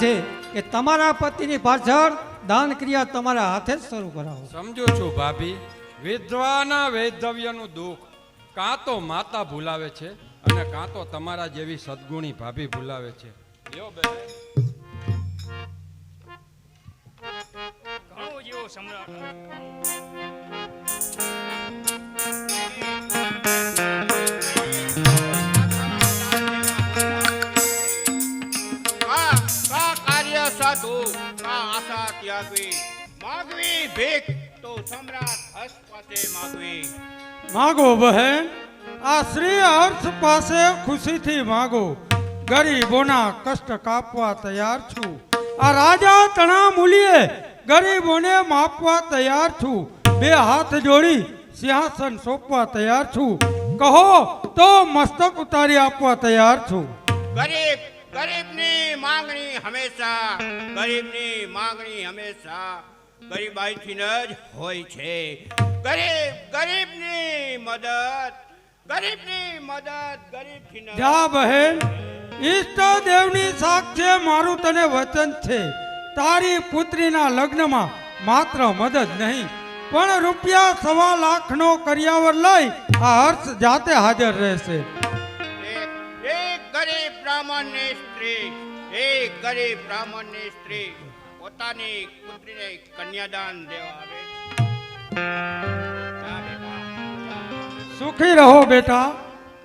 છે કે તમારા પતિની પાછળ દાન ક્રિયા તમારા હાથે જ શરૂ કરાવો. સમજો છું ભાભી વિધવાના વૈધવ્યનું દુઃખ કાં તો માતા ભૂલાવે છે અને કાં તો તમારા જેવી સદગુણી ભાભી ભૂલાવે છે. જેવો સમ્રાટ. કા આશા ત્યાગવી. માગવી ભીખ તો સમ્રાટ હસ્ત પાસે માગવી. માગો બહેન આ શ્રી હર્ષ પાસે ખુશીથી માગો. ગરીબોના કષ્ટ કાપવા તૈયાર છું. આ રાજા તણા મૂલીએ ગરીબોને માપવા તૈયાર છું. બે હાથ જોડી સિંહાસન સોંપવા તૈયાર છું. કહો તો મસ્તક ઉતારી આપવા તૈયાર છું. ગરીબ ગરીબની માંગણી હંમેશા, ગરીબની માંગણી હંમેશા ગરીબાઈથી જ હોય છે. ગરીબ, ગરીબની મદદ ગરીબની મદદ ગરીબથી જા બહેન ઈષ્ટ દેવની સાક્ષે મારું તને વચન છે. તારી પુત્રીના લગ્નમાં માત્ર મદદ નહીં, પણ રૂપિયા સવા લાખનો કરિયાવર લઈ આ હર્ષ જાતે હાજર રહેશે. ગરીબ બ્રાહ્મણની સ્ત્રી એક ગરીબ બ્રાહ્મણની સ્ત્રી પોતાની પુત્રીને કન્યાદાન દેવા આવે. સુખી રહો બેટા.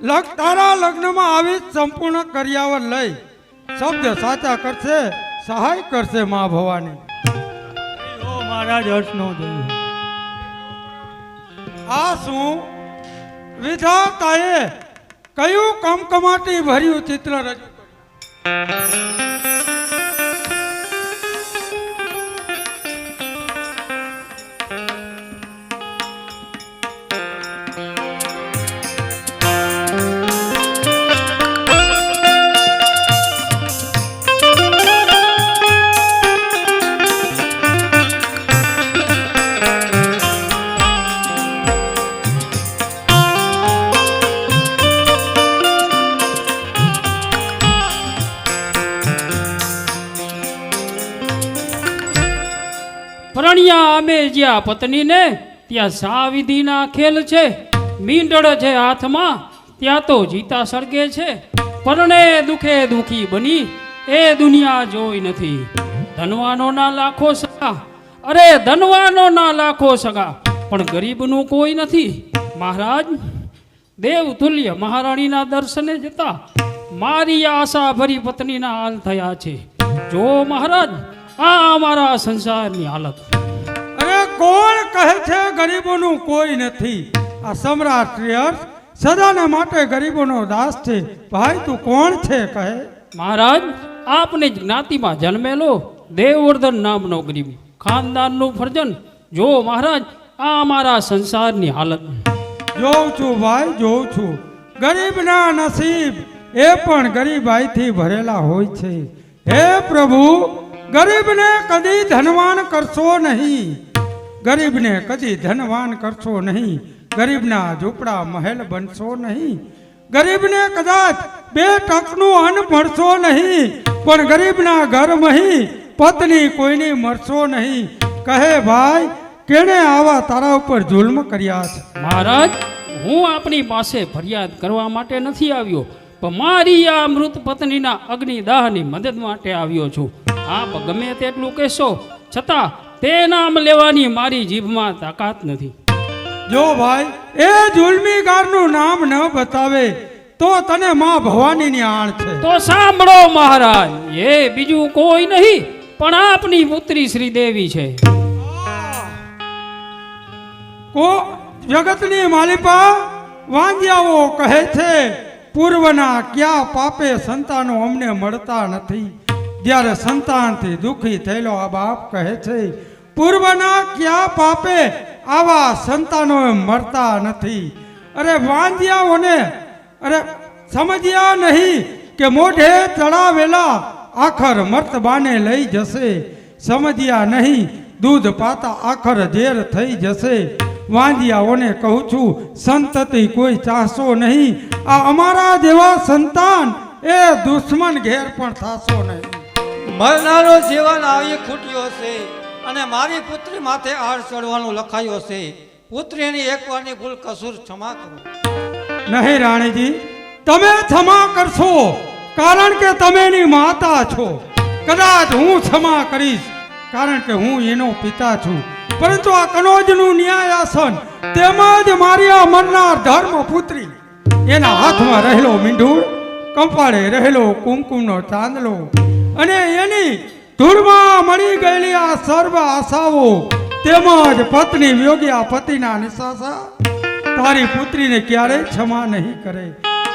લગ તારા લગ્નમાં આવી સંપૂર્ણ કર્યાવર લઈ શબ્દ સાચા કરશે સહાય કરશે મા ભવાની. મહારાજ હર્ષનો જોયું આ શું? વિધાતાએ કયું કમકમાટી ભર્યું ચિત્ર રજૂ કર્યું? પરણ્યા અમે જ્યાં પત્નીને ત્યાં સાવિધિના ખેલ છે મીંડળ છે હાથમાં, ત્યાં તો જીતા સળગે છે. પરણે દુખે દુખી બની, એ દુનિયા જોઈ નથી. ધનવાનોના લાખો સગા, અરે ધનવાનોના લાખો સગા, પણ ગરીબનું કોઈ નથી. મહારાજ, દેવ તુલ્ય મહારાણીના દર્શને જતા મારી આશા ભરી પત્નીના હાલ થયા છે. જો મહારાજ, આ અમારા સંસારની હાલત કોણ કહે છે ગરીબોનું કોઈ નથી? આ સમ્રાટ શ્રેયસ સદાને માટે ગરીબોનો દાસ છે. ભાઈ તું કોણ છે કહે? મહારાજ આપને જ્ઞાતિમાં જન્મેલો દેવવર્ધન નામનો ગરીબ ખાનદાનનું ફરજન. જો મહારાજ આ અમારા સંસારની હાલત. જોઉં છું ભાઈ જોઉં છું. ગરીબના નસીબ એ પણ ગરીબાઈથી ભરેલા હોય છે. હે પ્રભુ ગરીબને કદી ધનવાન કરશો નહીં. ગરીબને કદી ધનવાન કરશો નહીં. ગરીબના ઝૂંપડા મહેલ બનશો નહીં. ગરીબને કદાચ બે ટકનું અન્ન મળશો નહીં. પણ ગરીબના ઘરમહી પત્ની કોઈની મરશો નહીં. કહે ભાઈ, કેણે આવા તારા ઉપર જુલ્મ કર્યા છે? મહારાજ, હું આપણી પાસે ફરિયાદ કરવા માટે નથી આવ્યો, પણ મારી આ મૃત પત્નીના અગ્નિદાહની મદદ માટે આવ્યો છું. આપ ગમે તેટલું કહેશો, છતાં તે નામ લેવાની મારી જીભમાં તાકાત નથી. જો ભાઈ એ જુલમીગારનું નામ ન બતાવે તો તને માં ભવાનીની આણ છે. તો સાંભળો મહારાજ એ બીજું કોઈ નહીં પણ આપની પુત્રી શ્રીદેવી છે. કો જગતની માલિપા વાંજ્યાઓ કહે છે પૂર્વના ક્યાં પાપે સંતાનો અમને મળતા નથી. જ્યારે સંતાનથી દુઃખી થયેલો આ બાપ કહે છે પૂર્વના ક્યાં પાપે આવા સંતાનો મરતા નથી? અરે વાંજ્યાઓને અરે સમજ્યા નહીં કે મોઢે ચડાવેલા આખર મર્તબાને લઈ જશે. સમજ્યા નહીં, દૂધ પાતા આખર ઝેર થઈ જશે. વાંજિયાઓને કહું છું, સંતતિ કોઈ ચાહશો નહીં. આ અમારા જેવા સંતાન એ દુશ્મન ઘેર પણ થાશો નહીં. મરનારો જીવન આવી ખૂટ્યો છે અને મારી પુત્રી માથે આડ ચડવાનું લખાયું છે. પુત્રીની એકવારની ભૂલ કસૂર ક્ષમા કરો. નહીં રાણીજી, તમે ક્ષમા કરશો, કારણ કે તમે એની માતા છો. કદાચ હું ક્ષમા કરીશ, કારણ કે હું એનો પિતા છું. પરંતુ આ કનોજનું ન્યાય આસન તેમજ મારી આ મરનાર ધર્મ પુત્રી એના હાથમાં રહેલો મીંઢુળ, કંપાળે રહેલો કુમકુમનો ચાંદલો, અને એની ધૂળમાં મળી ગયેલી આ સર્વ આશાઓ તેમજ પત્ની યોગ્યા પતિના નિશાસા તારી પુત્રીને ક્યારેય ક્ષમા નહીં કરે?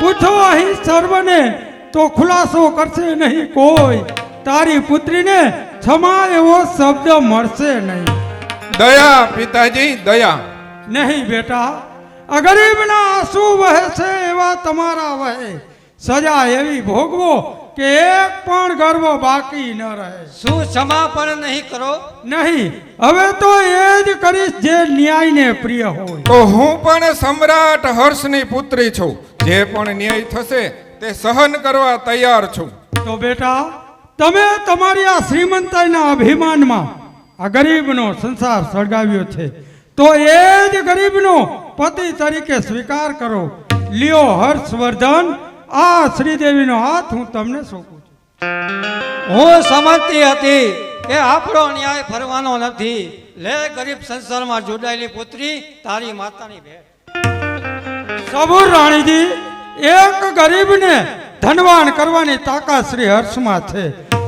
પૂછો અહીં સર્વને તો ખુલાસો કરશે નહીં કોઈ. તારી પુત્રીને ક્ષમા એવો શબ્દ મળશે નહીં. દયા પિતાજી દયા. નહીં બેટા અગરીબના આંસુ વહે છે એવા તમારા વહે. સજા એવી ભોગવો કે એક પણ ગર્વ બાકી ન રહે. શું સમાપન નહીં કરો? નહીં. હવે તો એ જ કરીશ જે ન્યાયને પ્રિય હોય. તો હું પણ સમ્રાટ હર્ષની પુત્રી છું. જે પણ ન્યાય થશે તે સહન કરવા તૈયાર છું. તો બેટા તમે તમારી આ શ્રીમંતાઈના અભિમાનમાં આ ગરીબનો સંસાર સળગાવ્યો છે. તો એ જ ગરીબનો પતિ તરીકે સ્વીકાર કરો. લ્યો હર્ષવર્ધન આ શ્રીદેવીનો હાથ હું તમને સોંપું છું. હું સમજતી હતી કે આપણો ન્યાય ફરવાનો નથી. લે ગરીબ સંસારમાં જોડાયેલી પુત્રી તારી માતાની ભેટ. સબુર રાણીજી એક ગરીબને ધનવાન કરવાની તાકાત શ્રી હર્ષમાં છે.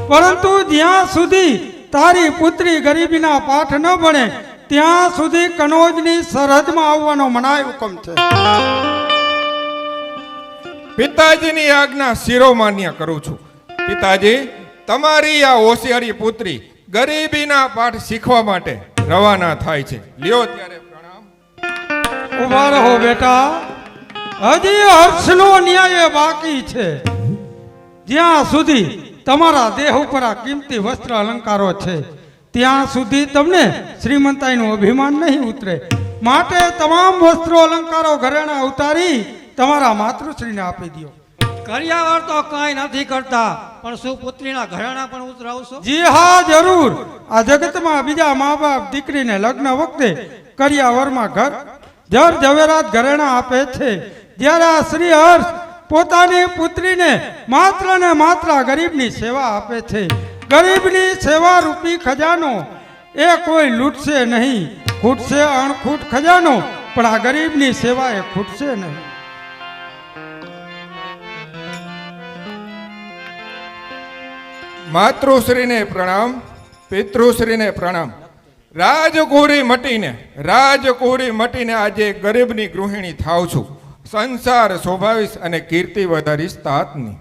પરંતુ જ્યાં સુધી તારી પુત્રી ગરીબીના પાઠ ન ભણે ત્યાં સુધી કનોજની સરહદમાં આવવાનો મનાય હુકમ છે. પિતાજીની આજ્ઞા શિરોમાન્ય કરું છું. પિતાજી, તમારી આ હોશિયારી પુત્રી ગરીબીના પાઠ શીખવા માટે રવાના થાય છે. લ્યો ત્યારે પ્રણામ. ઊભા રહો બેટા, હજી હર્ષનો ન્યાય બાકી છે. જ્યાં સુધી તમારા દેહ ઉપર આ કિંમતી વસ્ત્ર અલંકારો છે, ત્યાં સુધી તમને શ્રીમંતાઈનું અભિમાન નહીં ઉતરે. માટે તમામ વસ્ત્રો અલંકારો ઘરેણા ઉતારી તમારા માતૃશ્રીને આપી દો કર્યાવર તો કાંઈ નથી કરતા પણ શું પુત્રીના ઘરેણા પણ ઉતરાવશો? જી હા જરૂર. આ જગતમાં બીજા મા બાપ દીકરીને લગ્ન વખતે કરિયાવરમાં ઘર જર ઝવેરાત ઘરેણા આપે છે. જ્યારે આ શ્રી હર્ષ પોતાની પુત્રીને માત્ર ને માત્ર ગરીબની સેવા આપે છે. ગરીબની સેવા રૂપી ખજાનો એ કોઈ લૂંટશે નહીં. ખૂટશે અણખૂટ ખજાનો પણ આ ગરીબની સેવા એ ખૂટશે નહીં. માતૃશ્રીને પ્રણામ પિતૃશ્રીને પ્રણામ. રાજકુરી મટીને રાજકુરી મટીને આજે ગરીબની ગૃહિણી થાવ છું. સંસાર શોભાવીશ અને કીર્તિ વધારીશ તાતની.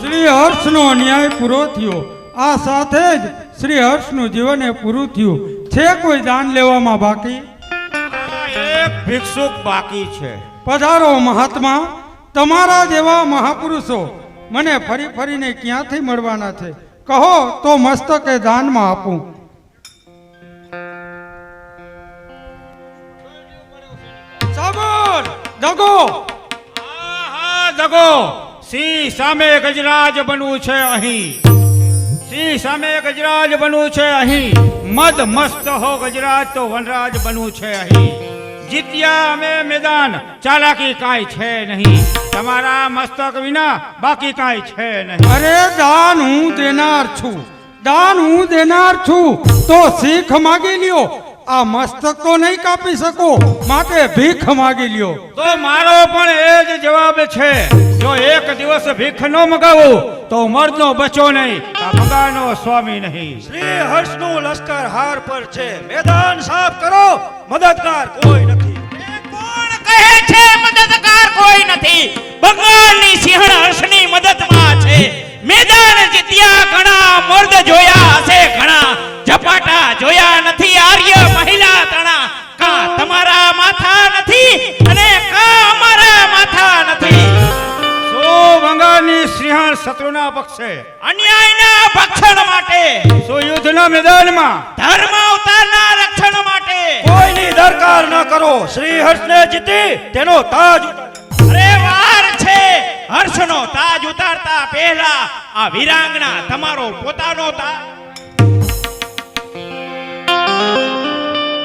શ્રી હર્ષનો ન્યાય પૂરો થયો. આ સાથે જ શ્રી હર્ષનું જીવન એ પૂરું થયું. છે કોઈ દાન લેવામાં બાકી? એક ભિક્ષુક બાકી છે. પધારો મહાત્મા. તમારા જેવા મહાપુરુષો મને ફરી ફરીને ક્યાંથી મળવાના છે? કહો તો મસ્તકે દાનમાં આપું. દગો આહા જગો! સિંહ સામે ગજરાજ બનવું છે અહીં. સિંહ સામે ગજરાજ બનવું છે અહીં. મદ મસ્ત હો ગજરાજ, તો વનરાજ બનવું છે અહીં. જીત્યા અમે મેદાન. ચાલાકી કાંઈ છે નહીં. તમારા મસ્તક વિના બાકી કાંઈ છે નહીં. અરે, દાન હું દેનાર છું. દાન હું દેનાર છું. તો શીખ માગી લ્યો. આ મસ્તક તો નહીં કાપી શકો. માટે ભીખ માગી લ્યો. તો મારો પણ એ જ જવાબ છે. જો એક દિવસ ભીખ ન મગાવું તો મર્દનો બચો નહીં. આ ભગાનો સ્વામી નહીં. શ્રી હર્ષનું લશ્કર હાર પર છે. મેદાન સાફ કરો. મદદગાર કોઈ નથી. કોણ કહે છે મદદગાર કોઈ નથી? ભગવાનની સિંહણ હર્ષની મદદમાં છે. મેદાન જીત્યા ઘણા મર્દ જોયા હશે ઘણા. ઝપાટા જોયા નથી આર્ય મહિલા તણા. કા તમારા માથા નથી અને કા અમારા માથા નથી. સો વંગાની સિંહણ શત્રુના પક્ષે. અન્યાયના ભક્ષણ માટે. સો યુદ્ધના મેદાનમાં. ધર્મ અવતારના રક્ષણ માટે. કોઈની દરકાર ન કરો. શ્રી હર્ષને જીતી તેનો તાજ હર્ષનો તાજ ઉતારતા પહેલા આ વિરાંગના તમારો પોતાનો તાજ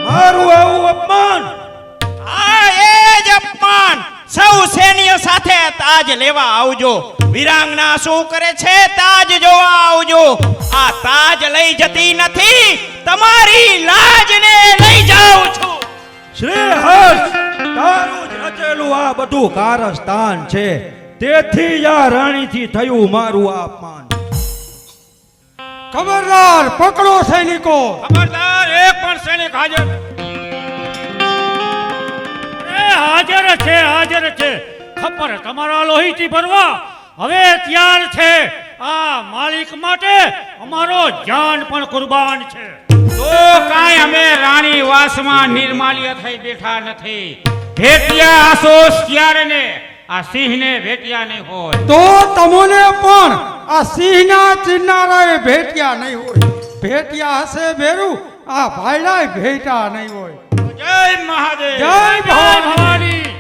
મારું આવું અપમાન. આ એ જ અપમાન. સૌ સૈન્ય સાથે તાજ લેવા આવજો. વિરાંગના શું કરે છે? તાજ જોવા આવજો. આ તાજ લઈ જતી નથી. તમારી લાજને લઈ જાઉં છું. શ્રી હર્ષ તારું જ રચેલું આ બધું કારસ્તાન છે. તેથી આ રાણીથી થયું મારું આ અપમાન. ખબરદાર પકડો સૈનિકો. ખબરદાર એક પણ સૈનિક હાજર એ હાજર છે હાજર છે. ખબર તમારા લોહીથી ભરવા. હવે તૈયાર છે. આ માલિક માટે અમારો જાન પણ કુરબાન છે. તો કાંઈ અમે રાણી વાસમાં નિર્માલ્ય થઈ બેઠા નથી. ભેટિયા આસોસ ત્યારે ને આ સિંહને ભેટ્યા નહીં હોય. તો તમને પણ આ સિંહના ચિન્નારાએ ભેટ્યા નહીં હોય. ભેટ્યા હશે ભેરું આ ભાઈડાએ ભેટા નહીં હોય. જય મહાદેવ. જય ભવાની.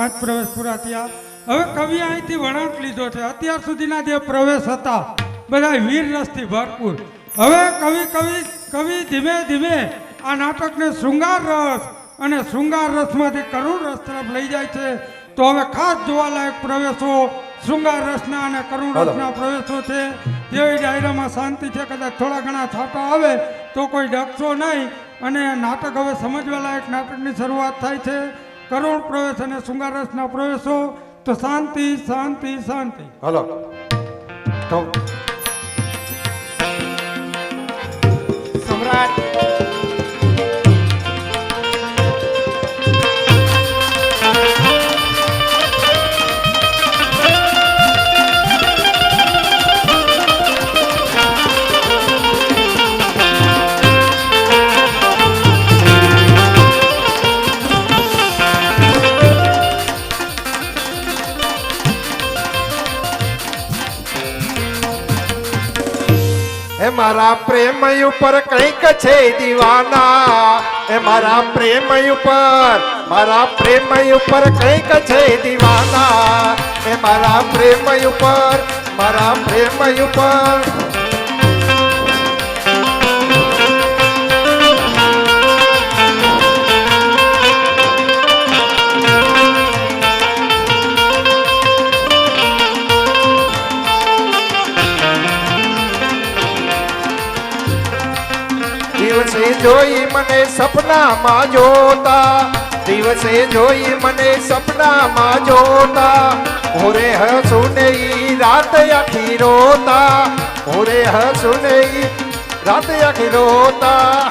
પાંચ પ્રવેશ પૂરા થયા. હવે કવિ અહીંથી વળાંક લીધો છે. અત્યાર સુધીના જે પ્રવેશ હતા બધા વીર રસથી ભરપૂર. હવે કવિ કવિ કવિ ધીમે ધીમે આ નાટકને શૃંગાર રસ અને શૃંગાર રસમાંથી કરુણ રસ તરફ લઈ જાય છે. તો હવે ખાસ જોવાલાયક પ્રવેશો શૃંગાર રસના અને કરુણ રસના પ્રવેશો છે. જેવી ડાયરામાં શાંતિ છે કદાચ થોડા ઘણા છાંટા આવે તો કોઈ ડગશો નહીં. અને નાટક હવે સમજવા લાયક નાટકની શરૂઆત થાય છે. કરુણ પ્રવેશ અને શૃંગારસના પ્રવેશો તો શાંતિ શાંતિ શાંતિ. હલો. સમ્રાટ મારા પ્રેમ ઉપર કંઈક છે દીવાના? એ મારા પ્રેમ ઉપર, મારા પ્રેમ ઉપર કંઈક છે દીવાના? એ મારા પ્રેમ ઉપર, મારા પ્રેમ ઉપર સપનામાં જોતા દિવસે જોઈ મને સપનામાં જોતા ભોરે હસું ને ઈ રાત આખી રોતા ભોરે હસું ને ઈ રાત આખી રોતા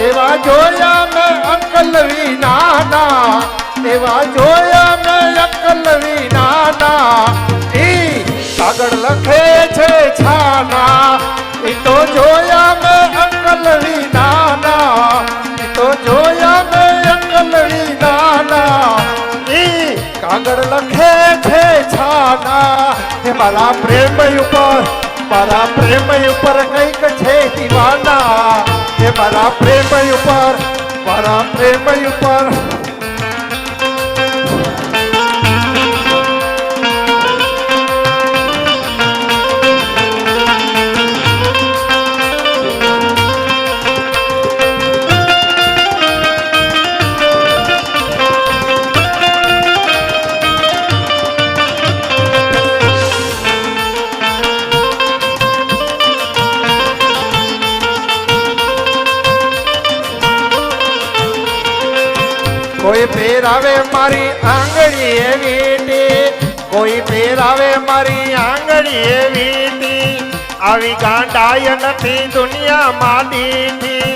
એવા જોયા મેં અંકલ નાના એવા જોયા મેં અંકલ નાના ઈ કાગળ લખે છે છાના ઈ તો જોયા મેં અંકલ નાના ઈ તો જોયા મેં અંકલ નાના. ઈ કાગળ લખે છે છાના હે મારા પ્રેમ ઉપર, મારા પ્રેમ ઉપર કંઈક છે દીવાના. હે મારા પ્રેમ ઉપર, મારા પ્રેમ ઉપર પહેરાવે મારી આંગળી એવી આવી ગાંડાય નથી દુનિયામાં દીઠી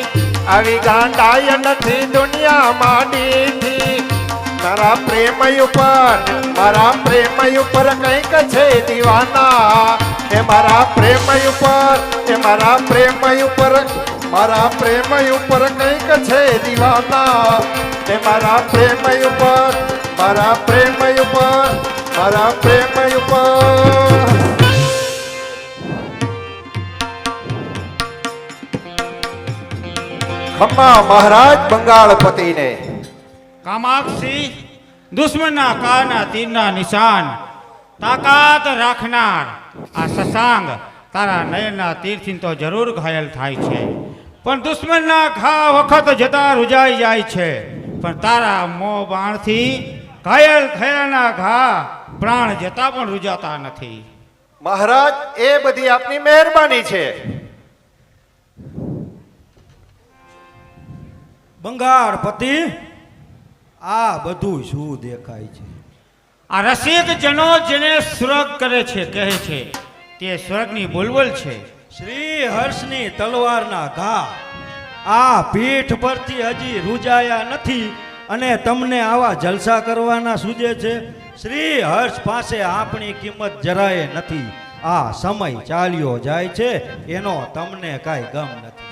આવી ગાંડાય નથી દુનિયામાં દીઠી મારા પ્રેમ ઉપર, મારા પ્રેમ ઉપર કંઈક છે દીવાના. એ મારા પ્રેમ ઉપર એ મારા પ્રેમ ઉપર, મારા પ્રેમ ઉપર કંઈક છે દીવાના. એ મારા પ્રેમ ઉપર, મારા પ્રેમ ઉપર મારા પ્રેમ ખમ્મા મહારાજ બંગાળપતિને. કામાક્ષી, દુશ્મનના કાના તીરના નિશાન, તાકાત રાખનાર આ સસાંગ તારા નયનના તીરથી તો જરૂર ઘાયલ થાય છે. પણ દુશ્મનના ઘા વખત જતા રૂજાઈ જાય છે. પણ તારા મો બાણથી ઘાયલ થયાના ઘા પ્રાણ જતા પણ રૂજાતા નથી. મહારાજ એ બધી આપની મહેરબાની છે. બંગાળપતિ આ બધું શું દેખાય છે? આ રસિક જનો જેને સ્વર્ગ કરે છે કહે છે તે સ્વર્ગની બોલબોલ છે. શ્રી હર્ષની તલવારના ઘા. આ પીઠ પરથી હજી રૂજાયા નથી અને તમને આવા જલસા કરવાના સૂજે છે? શ્રી હર્ષ પાસે આપણી કિંમત જરાય નથી. આ સમય ચાલ્યો જાય છે એનો તમને કાંઈ ગમ નથી.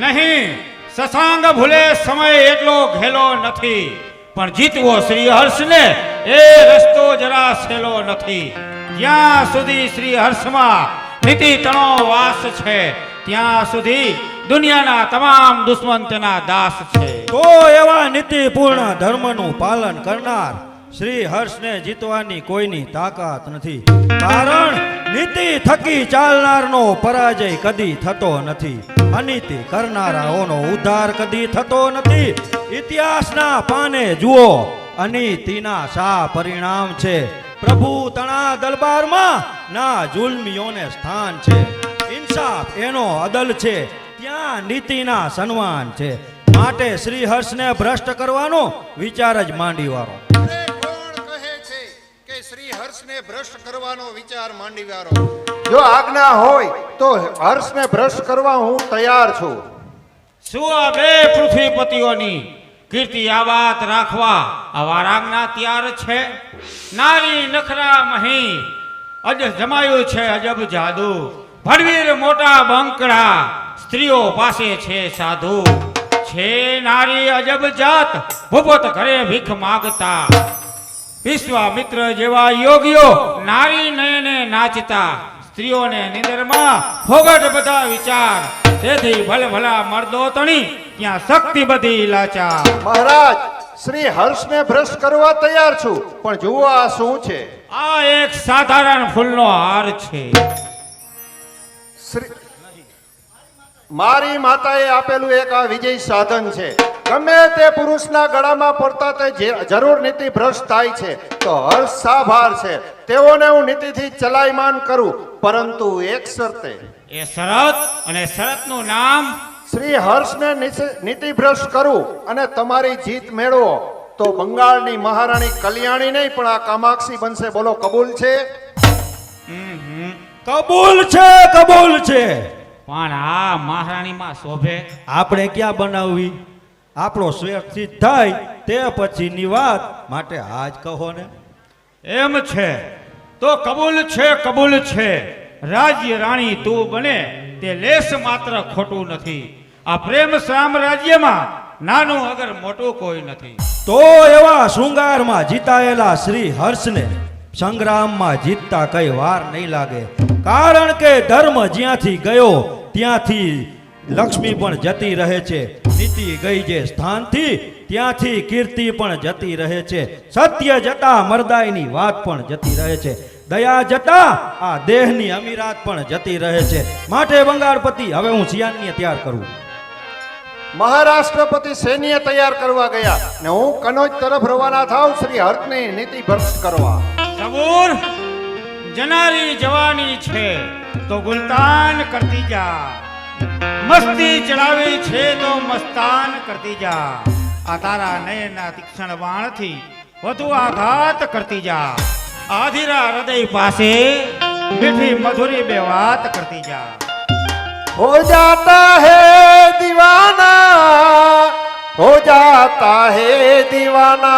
નહીં સસાંગ ભૂલે સમય એટલો ઘેલો નથી. પણ જીતવો શ્રી હર્ષને એ રસ્તો જરા સહેલો નથી. જ્યાં સુધી શ્રી હર્ષમાં નીતિ તણો વાસ છે ત્યાં સુધી દુનિયાના તમામ દુશ્મન તેના દાસ છે. તો એવા નીતિપૂર્ણ ધર્મનું પાલન કરનાર શ્રી હર્ષને જીતવાની કોઈની તાકાત નથી. કારણ નીતિ થકી ચાલનારનો પરાજય કદી થતો નથી. અનીતિ કરનારાઓનો ઉદ્ધાર કદી થતો નથી. ઇતિહાસના પાને જુઓ, અનીતિના શા પરિણામ છે? પ્રભુ તણા દરબારમાં ના જુલ્મીઓને સ્થાન છે. ઇન્સાફ એનો અદલ છે. ત્યાં નીતિના સન્માન છે. માટે શ્રી હર્ષને ભ્રષ્ટ કરવાનો વિચાર જ માંડી વાળો હર્ષને ભ્રષ્ટ કરવાનો વિચાર માંડી વારો જો આજ્ઞા હોય તો હર્ષને ભ્રષ્ટ કરવા હું તૈયાર છું. શું આ બે પૃથ્વીપતિઓની કીર્તિ આવાત રાખવા આવા આજ્ઞા તૈયાર છે? નારી નખરા મહી અજ જમાયું છે અજબ જાદુ. ભણવીર મોટા બંકડા સ્ત્રીઓ પાસે છે સાધુ. છે નારી અજબ જાત ભૂપત ઘરે ભીખ માગતા. વિશ્વામિત્ર જેવા યોગીઓ નારી નયને નાચતા સ્ત્રીઓને નિંદરમાં ફોગટ બધા વિચાર. તેથી ભલે ભલા મર્દો તણી ત્યાં શક્તિ બધી લાચાર. મહારાજ શ્રી હર્ષને ભ્રષ્ટ કરવા તૈયાર છું પણ જુઓ આ શું છે. આ એક સાધારણ ફૂલનો હાર છે. શ્રી મારી માતાએ આપેલું એક આ વિજય સાધન છે. ગમે તે પુરુષના ગળામાં પડતા તે જરૂર નીતિ ભ્રષ્ટ થાય છે તો હર્ષ સાભાર છે. તેઓને હું નીતિથી ચલાયમાન કરું પરંતુ એક શરતે. એ શરત અને શરતનું નામ શ્રી હર્ષને નીતિ ભ્રષ્ટ કરું અને તમારી જીત મેળવો. તો બંગાળની મહારાણી કલ્યાણી નહીં પણ આ કામાક્ષી બનશે. બોલો કબૂલ છે? કબૂલ છે કબૂલ છે. પણ આ મહારાણીમાં શોભે. આપણે ક્યાં બનાવવી? આપણો સિદ્ધ થાય તે પછીની વાત માટે આજ કહો ને. એમ છે. તો કબૂલ છે કબૂલ છે. રાજ્ય રાણી તું બને તે લેશ માત્ર ખોટું નથી. આ પ્રેમ સામ્રાજ્યમાં નાનું અગર મોટું કોઈ નથી. તો એવા શૃંગારમાં જીતાયેલા શ્રી હર્ષને સંગ્રામમાં જીતતા કઈ વાર નહીં લાગે. કારણ કે ધર્મ જ્યાંથી ગયો ત્યાંથી લક્ષ્મી પણ જતી રહે છે. નીતિ ગઈ જે સ્થાનથી ત્યાંથી કીર્તિ પણ જતી રહે છે. સત્ય જતા મરદાઈની વાત પણ જતી રહે છે. દયા જતા આ દેહની અમીરાત પણ જતી રહે છે. માટે બંગાળપતિ હવે હું સિયાનને તૈયાર કરું. મહારાષ્ટ્રપતિ સૈન્ય તૈયાર કરવા ગયા ને હું કનોજ તરફ રવાના થાઉં શ્રી હર્ષની નીતિ ભ્રષ્ટ કરવા. સબૂર જનારી જવાની છે તો ગુલતાન કરતી જા મસ્તી ચડાવી છે તો મસ્તાન કરતી જા આ તારા નયનના તીક્ષ્ણ બાણથી વધુ આઘાત કરતી જા આધીરા હૃદય પાસે મીઠી મધુરી બે વાત કરતી જા हो जाता है दीवाना हो जाता है दीवाना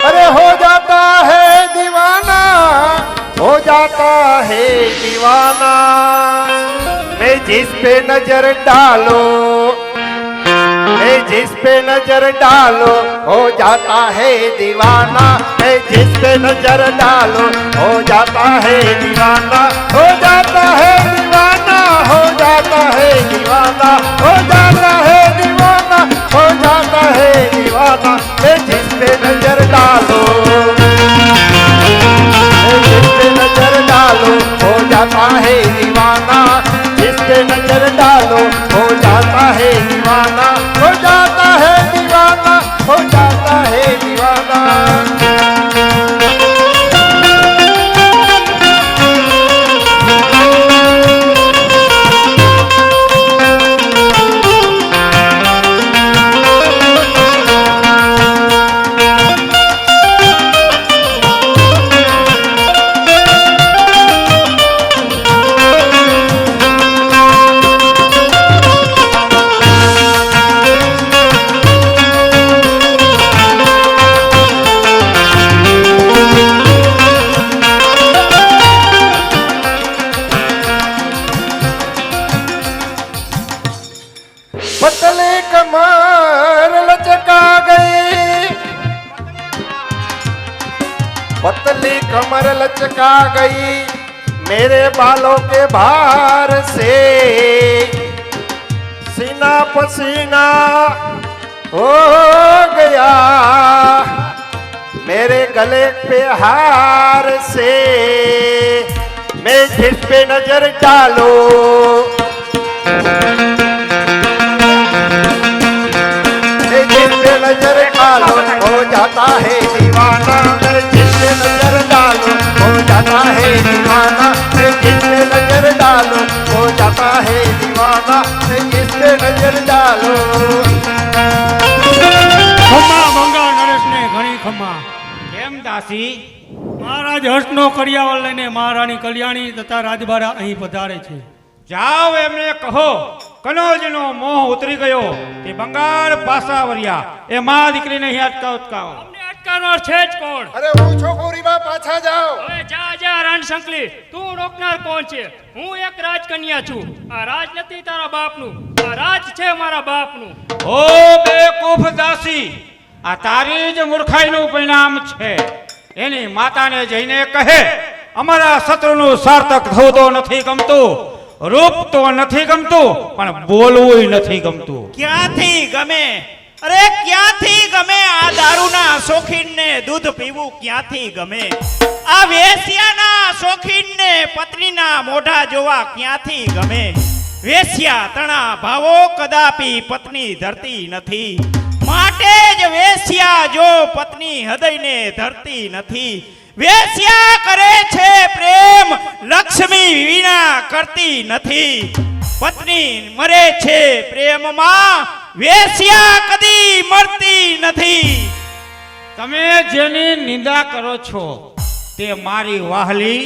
अरे हो जाता है दीवाना हो जाता है दीवाना। मैं जिस पे नज़र डालो, मैं जिस पे नज़र डालो, हो जाता है दीवाना। मैं जिस पे नज़र डालो, हो जाता है दीवाना। हो जाता है दीवाना, हो जाता है दीवाना। हो जाता है दीवाना, हो जाता है दीवाना। मैं जिस पे नज़र हो जाता है कमर लचका गई। पतली कमर लचका गई मेरे बालों के भार से। सीना पसीना हो गया मेरे गले पे हार से। मैं जिस पे नज़र डालो नजर डालो हो जाता है दीवाना जिस पे नजर डालो हो जाता है दीवाना जिस पे नजर डालो हो जाता है दीवाना जिस पे नजर डालो ખમા મંગા નરેશને ઘણી ખમા કેમ દાસી મહારાજ હર્ષનો કડિયાવળ લઈને મહારાણી કલ્યાણી તથા રાજબારા અહીં પધારે છે જાઓ એમને કહો કનોજનો મોહ ઉતરી ગયો. તે બંગાળ પાસા વર્યા. એ મા દીકરીને અહીં અટકાવ અટકાવો. અમને અટકાવનાર છે જ કોણ? અરે હું છોકરી ગોરીબા પાછા જાઓ. હવે જા જા રણશંકલી તું રોકનાર કોણ છે? હું એક રાજકન્યા છું. આ રાજ નથી તારા બાપનું. આ રાજ છે મારા બાપનું. ઓ બેકૂફ દાસી આ તારી જ મૂર્ખાઈનું પરિણામ છે. એની માતાને જઈને કહે અમારા શત્રુનું સાર્થક થવું તો નથી ગમતું. રૂપ તો નથી ગમતું, પણ બોલવું નથી ગમતું. ક્યાંથી ગમે? અરે ક્યાંથી ગમે આ દારૂના શોખીનને દૂધ પીવું? ક્યાંથી ગમે? આ વેશ્યાના શોખીનને પત્નીના મોઢા જોવા ક્યાંથી ગમે? વેશ્યા તણા ભાવો કદાપી પત્ની ધરતી નથી. માટે જ વેશ્યા જો પત્ની હૃદયને ધરતી નથી. વેશ્યા કરે છે પ્રેમ લક્ષ્મી વિના કરતી નથી. પત્ની મરે છે પ્રેમમાં વેશ્યા કદી મરતી નથી. તમે જેની નિંદા કરો છો તે મારી વાહલી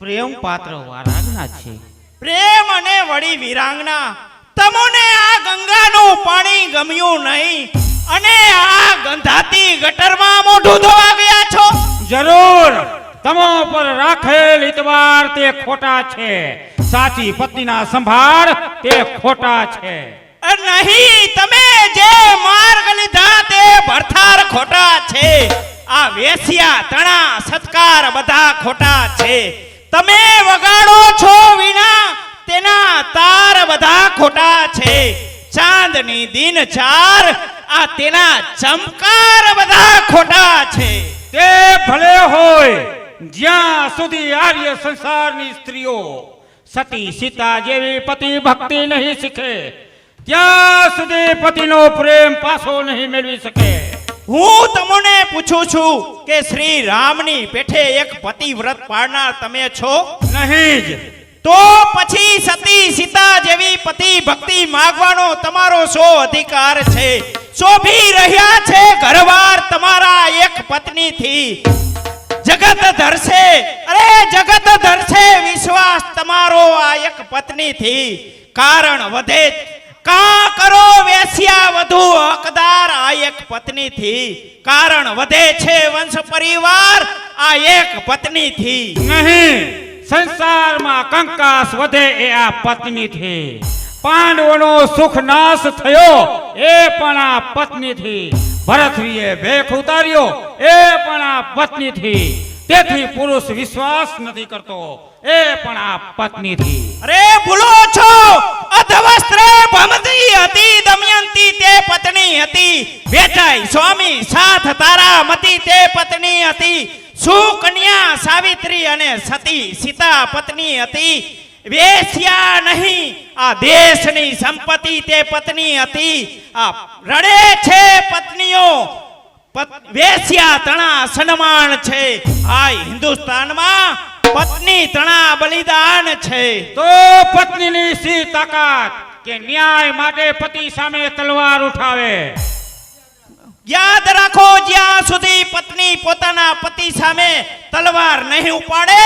પ્રેમ પાત્ર વારાંગના છે. પ્રેમ અને વળી વિરાંગના તમને આ ગંગાનું પાણી ગમ્યું નહીં. અને આ ગંધાતી ગટરમાં મોઢું ધોવા ગયા છો. જરૂર. તમો પર રાખેલ ઇતવાર તે ખોટા છે. સાચી પત્નીના સંભાળ તે ખોટા છે. નહીં, તમે જે માર્ગ લીધા તે ભરથાર ખોટા છે. આ વેસિયા તણા, સત્કાર બધા ખોટા છે. તમે વગાડો છો વિના તેના તાર બધા ખોટા છે. ચાંદની દિન ચાર આ તેના ચમકાર બધા ખોટા છે. તે ભલે હોય જ્યાં સુધી આર્ય સંસારની સ્ત્રીઓ સતી સીતા જેવી પતિ ભક્તિ નહીં શીખે ત્યાં સુધી પતિનો પ્રેમ પાછો નહીં મેળવી શકે. હું તમને પૂછું છું કે શ્રી રામની પેઠે એક પતિવ્રત પાડનાર તમે છો? નહીં જ. તો પછી સતી સીતા જેવી પતિ ભક્તિ માગવાનો તમારો શો અધિકાર છે. શોભી રહ્યા છે ઘરવાર તમારા એક પત્નીથી. જગત ધરશે, અરે જગત ધરશે વિશ્વાસ તમારો આ એક પત્નીથી. કારણ વધે કા કરો વેશ્યા વધુ હકદાર આ એક પત્નીથી. કારણ વધે છે વંશ પરિવાર આ એક પત્નીથી. નહીં. સંસારમાં કંકાસ વધે એ આ પત્નીથી પાંડવોનો સુખ નાશ થયો, એ પણ આ પત્નીથી ભરતરીએ ભેખ ઉતાર્યો, એ પણ આ પત્નીથી તેથી પુરુષ વિશ્વાસ નથી કરતો, એ પણ આ પત્નીથી અરે ભૂલો છો, અધવસ્ત્રે ભમતી હતી, દમયંતી તે પત્ની હતી. વેચાઈ સ્વામી, સાથ તારા મતી તે પત્ની હતી. સુકન્યા સાવિત્રી અને સતી સીતા પત્ની હતી. વેશ્યા નહીં. આ દેશની સંપત્તિ તે પત્ની હતી. આ રડે છે પત્નીઓ. વેશ્યા તણા સન્માન છે. આ હિન્દુસ્તાનમાં પત્ની તણા બલિદાન છે. તો પત્નીની સી તાકાત કે ન્યાય માટે પતિ સામે તલવાર ઉઠાવે? યાદ રાખો, જ્યાં સુધી પત્ની પોતાના પતિ સામે તલવાર નહીં ઉપાડે,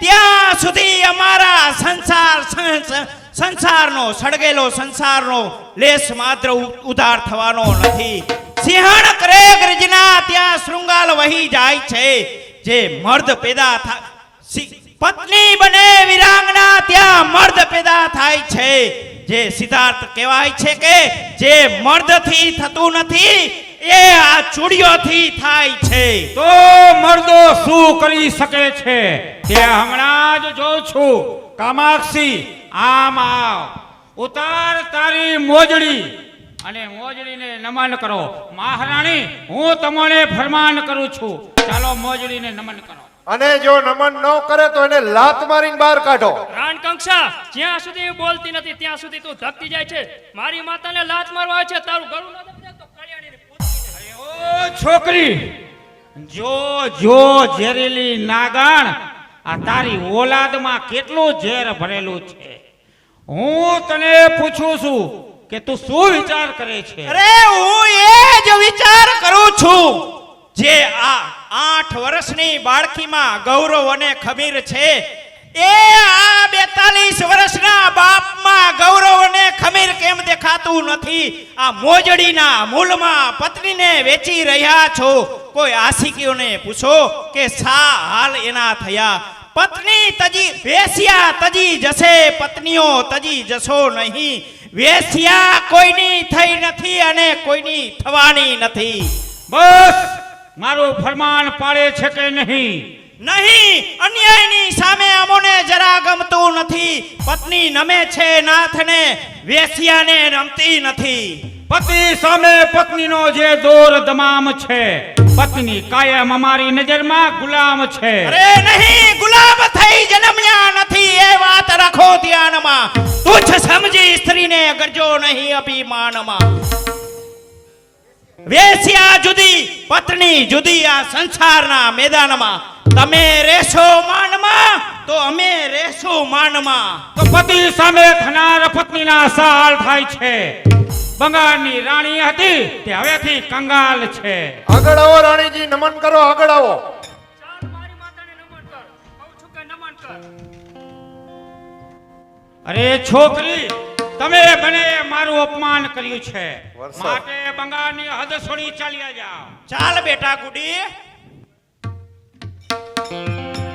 ત્યાં સુધી અમારા સંસાર સંસારનો, સળગેલો સંસારનો લેશ માત્ર ઉધાર થવાનો નથી. સિંહણ કરે ગર્જના ત્યાં શૃંગાલ વહી જાય છે. જે મર્દ પેદા થાય પત્ની બને વિરાંગના, ત્યાં મર્દ પેદા થાય છે. જે સિદ્ધાર્થ કહેવાય છે કે જે મર્દથી થતું નથી એ આ ચૂડીઓથી થાય છે. તો મર્દો શું કરી શકે છે? તે હમણાં જ જોઉં છું. કામાક્ષી આમ આવ. ઉતાર તારી મોજડી. અને મોજડીને નમન કરો. મહારાણી હું તમને ફરમાન કરું છું. ચાલો મોજડીને નમન કરો. અને જો નમન ન કરે તો એને લાત મારીને બહાર કાઢો. રાણકંક્ષા જ્યાં સુધી બોલતી નથી ત્યાં સુધી તું ધપતી જાય છે. મારી માતાને લાત મારવા છે તારું ગળું ન છોકરી. જો જો, ઝેરીલી નાગણ, આ તારી ઓલાદમાં કેટલું ઝેર ભરેલું છે? હું તને પૂછું છું કે તું શું વિચાર કરે છે? અરે, હું એ જ વિચાર કરું છું જે આ આઠ વર્ષની બાળકીમાં ગૌરવ અને ખમીર છે. એ આ બેતાલીસ વર્ષના બાપમાં ગૌરવ અને ખમીર કેમ દેખાતું નથી? આ મોજડીના મૂલમાં પત્નીને વેચી રહ્યા છો. કોઈ આશિકીઓને પૂછો કે શા હાલ એના થયા? પત્ની તજી વેશ્યા તજી જશે, પત્નીઓ તજી જશો નહીં. વેશ્યા કોઈની થઈ નથી અને કોઈની થવાની નથી. બસ, મારું ફરમાન પાડે છે કે નહીં? નહીં અન્યાયની સામે અમોને જરા ગમતું નથી. પત્ની નમે છે નાથને વેસિયાને રમતી નથી. પતિ સામે પત્નીનો જે દોર દમામ છે પત્ની કાયમ અમારી નજરમાં ગુલામ છે. અરે નહીં ગુલામ થઈ જન્મ્યા નથી એ વાત રાખો ધ્યાનમાં. તુચ્છ સમજી સ્ત્રીને ગરજો નહીં અભિમાનમાં. વેશ્યા જુદી પત્ની જુદી આ સંસારના મેદાનમાં. તમે રહેશો માનમાં તો અમે રહેશું માનમાં. તો પતિ સામે થનાર પત્નીના સાલ થાય છે. બંગાળની રાણી હતી તે હવેથી કંગાલ છે. આગળ આવો રાણીજી નમન કરો આગળ આવો ચાલ મારી માતાને નમન કર કહું છું કે નમન કર અરે છોકરી તમે બને મારું અપમાન કર્યું છે. માટે બંગાળની હદ છોડી ચાલ્યા જાઓ. ચાલ બેટા ગુડી.